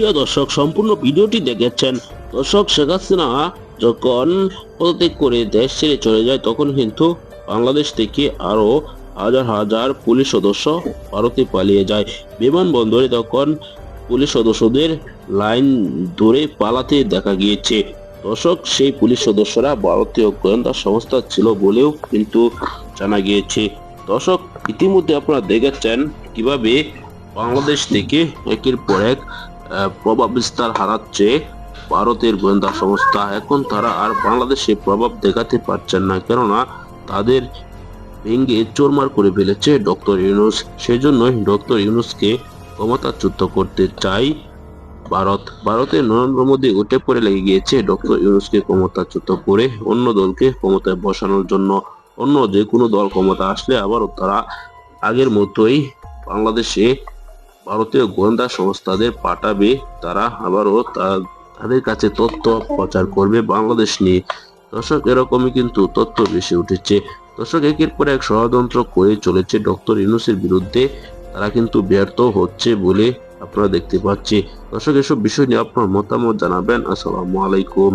প্রিয় দর্শক, সম্পূর্ণ ভিডিওটি দেখেছেন দর্শক শেখ হাসিনা যখন পদত্যাগ করে দেশ ছেড়ে চলে যায়, তখন কিন্তু বাংলাদেশ থেকে আরও হাজার হাজার পুলিশ সদস্য ভারতে পালিয়ে যায়। বিমানবন্দরে তখন পুলিশ সদস্যদের লাইন ধরে পালাতে দেখা গিয়েছে। দর্শক, সেই পুলিশ সদস্যরা ভারতীয় গোয়েন্দা সংস্থা ছিল বলেও কিন্তু জানা গিয়েছে। দর্শক, ইতিমধ্যে আপনারা দেখেছেন কীভাবে বাংলাদেশ থেকে একের পর এক প্রভাব বিস্তার হারাচ্ছে। ভারতের গোয়েন্দা সংস্থা এখন তারা আর বাংলাদেশে প্রভাব দেখাতে পারছেন না, কেননা তাদের ভেঙ্গে চোরমার করে ফেলেছে ডক্টর ইউনুস। সেজন্যই ডক্টর ইউনুসকে ক্ষমতাচ্যুত করতে চাই ভারত। ভারতের নরেন্দ্র মোদী উঠে পড়ে লেগে গিয়েছে ডক্টর ইউনুসকে ক্ষমতাচ্যুত করে অন্য দলকে ক্ষমতায় বসানোর জন্য। অন্য যে কোনো দল ক্ষমতা আসলে আবারও তারা আগের মতোই বাংলাদেশে ভারতীয় গোয়েন্দা সংস্থাদের পাঠাবে, তারা আবারও তাদের কাছে তথ্য প্রচার করবে বাংলাদেশ নিয়ে। দর্শক, এরকমই কিন্তু তথ্য বেশি উঠেছে। দর্শক, একের পর এক ষড়যন্ত্র করে চলেছে ডক্টর ইউনুসের বিরুদ্ধে। তারা কিন্তু ব্যর্থ হচ্ছে বলে আপনারা দেখতে পাচ্ছি। দর্শক, এসব বিষয় নিয়ে আপনার মতামত জানাবেন। আসসালামু আলাইকুম।